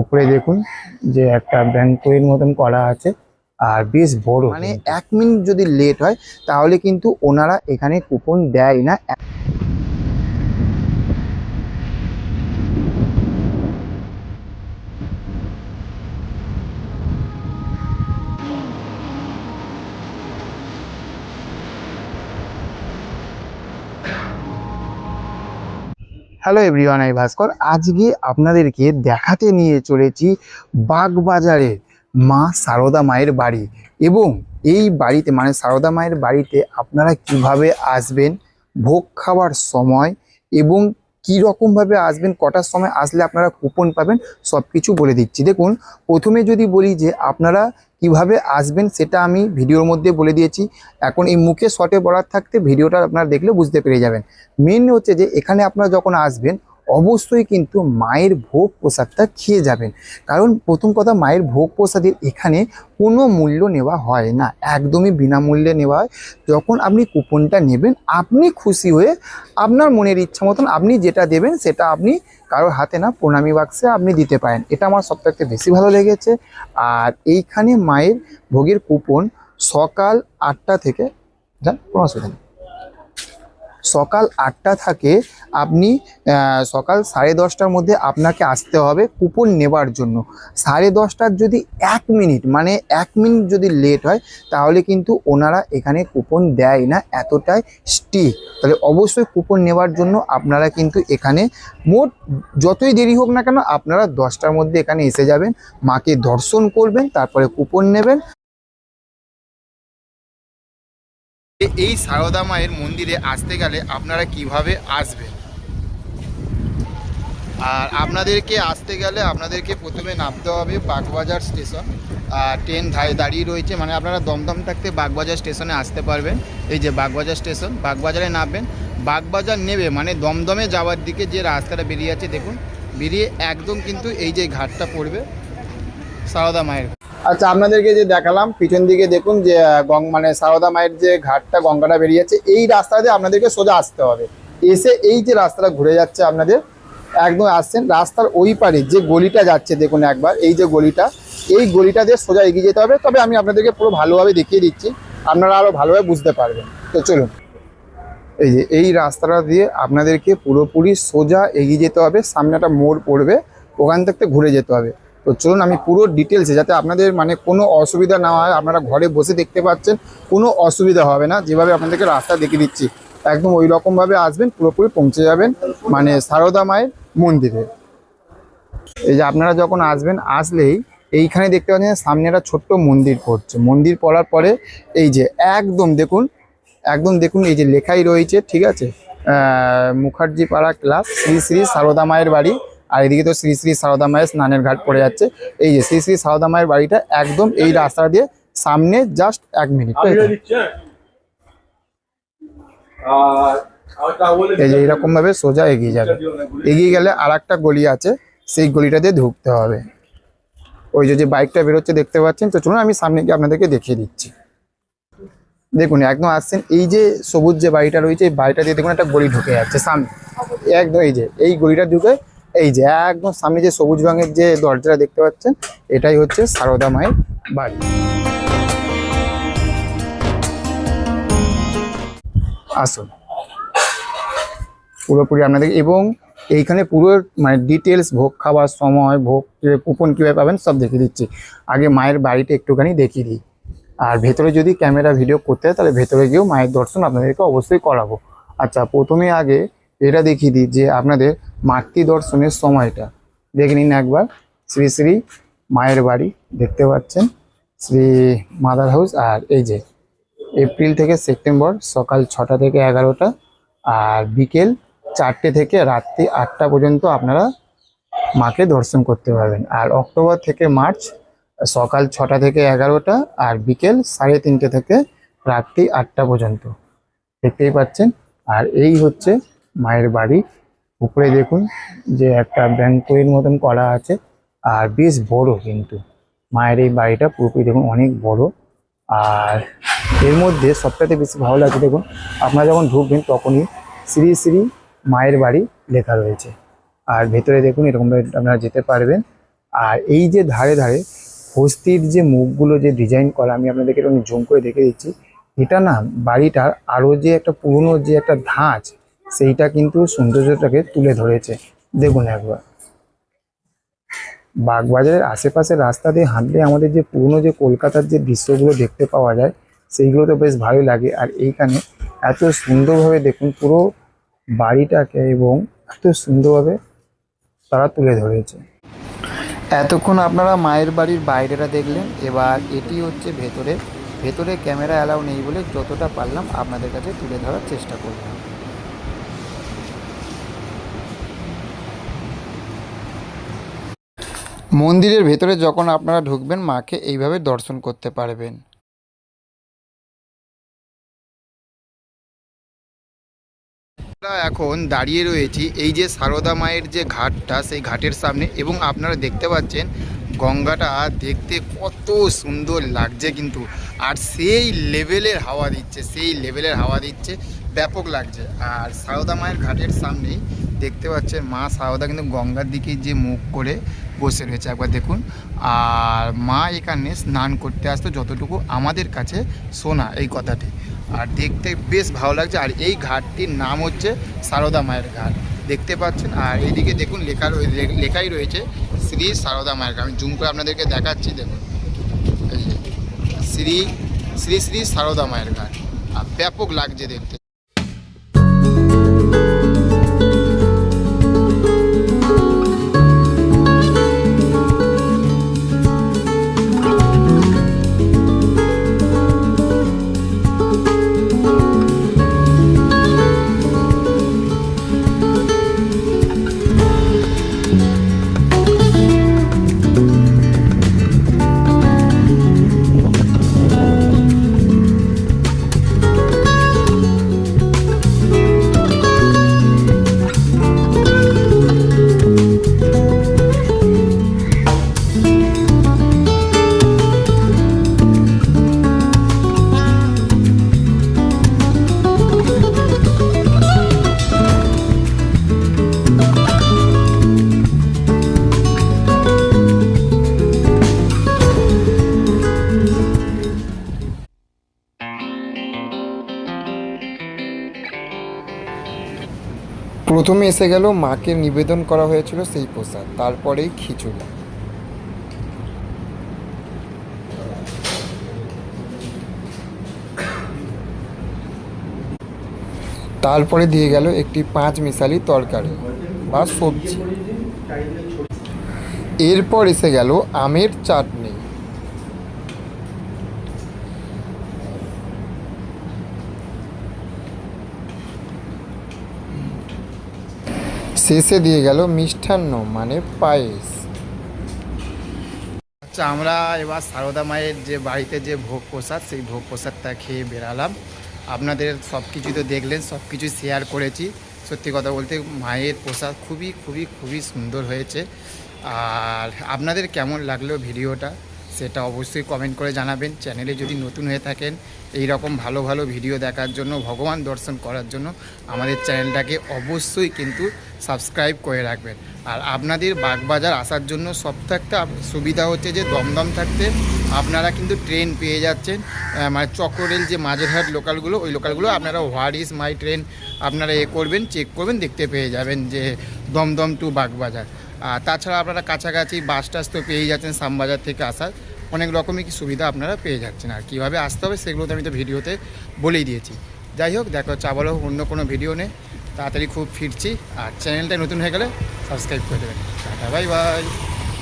উপরে দেখুন যে একটা ব্যাংকের মতন করা আছে আর বেশ বড় মানে এক মিনিট যদি লেট হয়, তাহলে কিন্তু ওনারা এখানে কুপন দেয় না। হ্যালো এভরিওয়ান আমি ভাস্কর আজকে আপনাদেরকে দেখাতে নিয়ে চলেছি বাগবাজারের মা সারদা মায়ের বাড়ি এবং এই বাড়িতে মানে সারদা মায়ের বাড়িতে আপনারা কীভাবে আসবেন, ভোগ খাওয়ার সময় এবং কী রকমভাবে আসবেন, কটার সময় আসলে আপনারা কুপন পাবেন সব কিছু বলে দিচ্ছি। দেখুন, প্রথমে যদি বলি যে আপনারা কীভাবে আসবেন সেটা আমি ভিডিওর মধ্যে বলে দিয়েছি। এখন এই মুখে শটে বলার থাকতে ভিডিওটা আপনারা দেখলে বুঝতে পেরে যাবেন। মেন হচ্ছে যে এখানে আপনারা যখন আসবেন অবশ্যই কিন্তু মায়ের ভোগ প্রসাদটা খেয়ে যাবেন। কারণ প্রথম কথা, মায়ের ভোগ প্রসাদের এখানে কোনো মূল্য নেওয়া হয় না। একদমই বিনামূল্যে নেওয়া হয়। যখন আপনি কুপনটা নেবেন, আপনি খুশি হয়ে আপনার মনের ইচ্ছা মতন আপনি যেটা দেবেন, সেটা আপনি কারোর হাতে না, প্রণামী বাক্সে আপনি দিতে পারেন। এটা আমার সবথেকে বেশি ভালো লেগেছে। আর এইখানে মায়ের ভোগের কুপন সকাল আটটা থেকে, যান কোনো অসুবিধা নেই সকাল আটটা থাকে আপনি সকাল সাড়ে দশটার মধ্যে আপনাকে আসতে হবে কুপন নেবার জন্য। সাড়ে দশটার যদি এক মিনিট মানে এক মিনিট যদি লেট হয়, তাহলে কিন্তু ওনারা এখানে কুপন দেয় না, এতটাই স্টিক। তাহলে অবশ্যই কুপন নেওয়ার জন্য আপনারা কিন্তু এখানে মোট যতই দেরি হোক না কেন, আপনারা দশটার মধ্যে এখানে এসে যাবেন, মাকে দর্শন করবেন, তারপরে কুপন নেবেন। এই সারদা মায়ের মন্দিরে আসতে গেলে আপনারা কীভাবে আসবেন? আর আপনাদেরকে আসতে গেলে আপনাদেরকে প্রথমে নামতে হবে বাগবাজার স্টেশন। আর ট্রেন দাঁড়িয়ে রয়েছে মানে আপনারা দমদম থাকতে বাগবাজার স্টেশনে আসতে পারবেন। এই যে বাগবাজার স্টেশন, বাগবাজারে নামবেন। বাগবাজার নেবে মানে দমদমে যাওয়ার দিকে যে রাস্তাটা বেরিয়ে আছে, দেখুন, বেরিয়ে একদম কিন্তু এই যে ঘাটটা পড়বে সারদা মায়ের। আচ্ছা আপনাদেরকে যে দেখালাম, পিছন দিকে দেখুন যে গং মানে সারদা মায়ের যে ঘাটটা, গঙ্গাটা বেরিয়েছে এই রাস্তা দিয়ে আপনাদেরকে সোজা আসতে হবে। এসে এই যে রাস্তাটা ঘুরে যাচ্ছে আপনাদের, একদম আসছেন, রাস্তার ওই পারে যে গলিটা যাচ্ছে, দেখুন একবার, এই যে গলিটা, এই গলিটা দিয়ে সোজা এগিয়ে যেতে হবে। তবে আমি আপনাদেরকে পুরো ভালোভাবে দেখিয়ে দিচ্ছি, আপনারা আরও ভালোভাবে বুঝতে পারবেন। তো চলুন। এই যে এই রাস্তাটা দিয়ে আপনাদেরকে পুরোপুরি সোজা এগিয়ে যেতে হবে, সামনে একটা মোড় পড়বে, ওখান থেকে ঘুরে যেতে হবে। তো চলুন আমি পুরো ডিটেলসে যাতে আপনাদের মানে কোনো অসুবিধা না হয়, আপনারা ঘরে বসে দেখতে পাচ্ছেন, কোনো অসুবিধা হবে না, যেভাবে আপনাদেরকে রাস্তা দেখিয়ে দিচ্ছি। একদম ওই রকমভাবে আসবেন, পুরোপুরি পৌঁছে যাবেন মানে সারদা মায়ের মন্দিরে। এই যে আপনারা যখন আসবেন, আসলেই এইখানে দেখতে পাচ্ছেন সামনে একটা ছোট্ট মন্দির পড়ছে। মন্দির পড়ার পরে এই যে একদম দেখুন একদম দেখুন এই যে লেখাই রয়েছে, ঠিক আছে? মুখার্জি পাড়া ক্লাব শ্রী শ্রী সারদা মায়ের বাড়ি। আর এদিকে তো শ্রী শ্রী সারদা মায়ের স্নানের ঘাট পড়ে যাচ্ছে। এই যে শ্রী শ্রী সারদা মায়ের বাড়িটা একদম এই রাস্তা দিয়ে সামনে জাস্ট এক মিনিট এই যে এইরকম ভাবে সোজা এগিয়ে যাবে। এগিয়ে গেলে আর একটা গলি আছে, সেই গলিটা দিয়ে ঢুকতে হবে। ওই যে বাইকটা বেরোচ্ছে দেখতে পাচ্ছেন? তো চলুন আমি সামনে গিয়ে আপনাদেরকে দেখিয়ে দিচ্ছি। দেখুন, একদম আসছেন, এই যে সবুজ যে বাড়িটা রয়েছে, এই বাড়িটা দিয়ে দেখুন একটা গলি ঢুকে যাচ্ছে সামনে। একদম এই যে, এই গলিটা ঢুকে এই যে, একদম সামনে যে সবুজ রঙের যে দরজাটা দেখতে পাচ্ছেন, এটাই হচ্ছে সারদা মায়ের বাড়ি। আসুন। পুরোপুরি আপনাদের এবং এইখানে পুরো মানে ডিটেলস ভোগ খাওয়ার সময়, ভোগ কুপন কীভাবে পাবেন সব দেখিয়ে দিচ্ছি। আগে মায়ের বাড়িটা একটুখানি দেখিয়ে দিই। আর ভেতরে যদি ক্যামেরা ভিডিও করতে হয়, তাহলে ভেতরে গিয়েও মায়ের দর্শন আপনাদেরকে অবশ্যই করাবো। আচ্ছা প্রথমে আগে এটা দেখিয়ে দিই যে আপনাদের মাতৃ দর্শনের সময়টা। দেখে নিন একবার। শ্রী শ্রী মায়ের বাড়ি দেখতে পাচ্ছেন। শ্রী মাদার হাউস আর এই যে এপ্রিল থেকে সেপ্টেম্বর সকাল ছটা থেকে এগারোটা আর বিকেল চারটে থেকে রাত্রি আটটা পর্যন্ত আপনারা মাকে দর্শন করতে পারবেন। আর অক্টোবর থেকে মার্চ সকাল ছটা থেকে এগারোটা আর বিকেল সাড়ে তিনটে থেকে রাত্রি আটটা পর্যন্ত। দেখতেই পাচ্ছেন। আর এই হচ্ছে মায়ের বাড়ি উপরে দেখুন যে একটা ব্যাংকোয়ের মতন করা আছে, আর বেশ বড় কিন্তু। মায়ের এই বাড়িটা পুরোপুরি দেখুন অনেক বড়। আর এর মধ্যে সবটাতে বেশি ভালো লাগছে দেখুন, আপনারা যখন ঢুকবেন তখনই শ্রী শ্রী মায়ের বাড়ি লেখা রয়েছে। আর ভেতরে দেখুন এরকমভাবে আপনারা যেতে পারবেন। আর এই যে ধারে ধারে হস্তির যে মুখগুলো যে ডিজাইন করা, আমি আপনাদেরকে একটু জুম করে দেখে দিচ্ছি, এটা না বাড়িটার আরও যে একটা পুরনো যে একটা ধাঁচ সেইটা কিন্তু সৌন্দর্যটাকে তুলে ধরেছে। দেখুন একবার। বাগবাজারের আশেপাশে রাস্তা দিয়ে হাঁটলে আমাদের যে পুরনো যে কলকাতার যে দৃশ্যগুলো দেখতে পাওয়া যায়, সেইগুলো তো বেশ ভালোই লাগে। আর এইখানে এত সুন্দরভাবে দেখুন পুরো বাড়িটাকে এবং এত সুন্দরভাবে তারা তুলে ধরেছে। এতক্ষণ আপনারা মায়ের বাড়ির বাইরেটা দেখলেন। এবার এটি হচ্ছে ভেতরে। ভেতরে ক্যামেরা অ্যালাউ নেই বলে যতটা পারলাম আপনাদের কাছে তুলে ধরার চেষ্টা করলাম। মন্দিরের ভেতরে যখন আপনারা ঢুকবেন, মাকে এইভাবে দর্শন করতে পারবেন। আমরা এখন দাঁড়িয়ে রয়েছি এই যে সারদা মায়ের যে ঘাটটা, সেই ঘাটের সামনে এবং আপনারা দেখতে পাচ্ছেন গঙ্গাটা দেখতে কত সুন্দর লাগছে কিন্তু। আর সেই লেভেলের হাওয়া দিচ্ছে, সেই লেভেলের হাওয়া দিচ্ছে, ব্যাপক লাগছে। আর সারদা মায়ের ঘাটের সামনেই দেখতে পাচ্ছেন মা সারদা কিন্তু গঙ্গার দিকে যে মুখ করে বসে রয়েছে, একবার দেখুন। আর মা এখানে স্নান করতে আসতো যতটুকু আমাদের কাছে শোনা এই কথাটি। আর দেখতে বেশ ভালো লাগছে, আর এই ঘাটটির নাম হচ্ছে সারদা মায়ের ঘাট। দেখতে পাচ্ছেন, আর এইদিকে দেখুন লেখা লেখাই রয়েছে শ্রী সারদা মায়ের ঘাট। আমি জুম করে আপনাদেরকে দেখাচ্ছি, দেখুন। শ্রী শ্রী শ্রী সারদা মায়ের ঘাট। আর ব্যাপক লাগছে দেখতে। প্রথমে এসে গেল, মাকে নিবেদন করা হয়েছিল সেই প্রসাদ, তারপরেই খিচুড়ি। তারপরে দিয়ে গেল একটি পাঁচ মিশালি তরকারি বা সবজি। এরপর এসে গেল আমের চাটনি। শেষে দিয়ে গেল মিষ্টান্ন মানে পায়েস। আচ্ছা আমরা এবার সারদা মায়ের যে বাড়িতে যে ভোগ প্রসাদ, সেই ভোগ প্রসাদটা খেয়ে বেরালাম। আপনাদের সব কিছু তো দেখলেন সব কিছু শেয়ার করেছি। সত্যি কথা বলতে, মায়ের প্রসাদ খুবই খুবই খুবই সুন্দর হয়েছে। আর আপনাদের কেমন লাগল ভিডিওটা? সেটা অবশ্যই কমেন্ট করে জানাবেন। চ্যানেলে যদি নতুন হয়ে থাকেন এই রকম ভালো ভালো ভিডিও দেখার জন্য, ভগবান দর্শন করার জন্য আমাদের চ্যানেলটাকে অবশ্যই কিন্তু সাবস্ক্রাইব করে রাখবেন। আর আপনাদের বাগবাজার আসার জন্য সব থেকে সুবিধা হচ্ছে যে, দমদম থাকতে আপনারা কিন্তু ট্রেন পেয়ে যাচ্ছেন। মানে চক্ররেল যে মাঝেরহাট লোকালগুলো ওই লোকালগুলো আপনারা হোয়াট ইজ মাই ট্রেন আপনারা এ করবেন চেক করবেন, দেখতে পেয়ে যাবেন যে দমদম টু বাগবাজার। তাছাড়া আপনারা কাছাকাছি বাস টাস তো পেয়েই যাচ্ছেন শ্যামবাজার থেকে আসার। অনেক রকমই কি সুবিধা আপনারা পেয়ে যাচ্ছেন আর কীভাবে আসতে হবে সেগুলো তো আমি তো ভিডিওতে বলেই দিয়েছি। যাই হোক, দেখো হোক অন্য কোনো ভিডিও নেই। তাড়াতাড়ি খুব ফিরছি আর চ্যানেলটা নতুন হয়ে গেলে সাবস্ক্রাইব করে দেবেন। Tata, bye bye.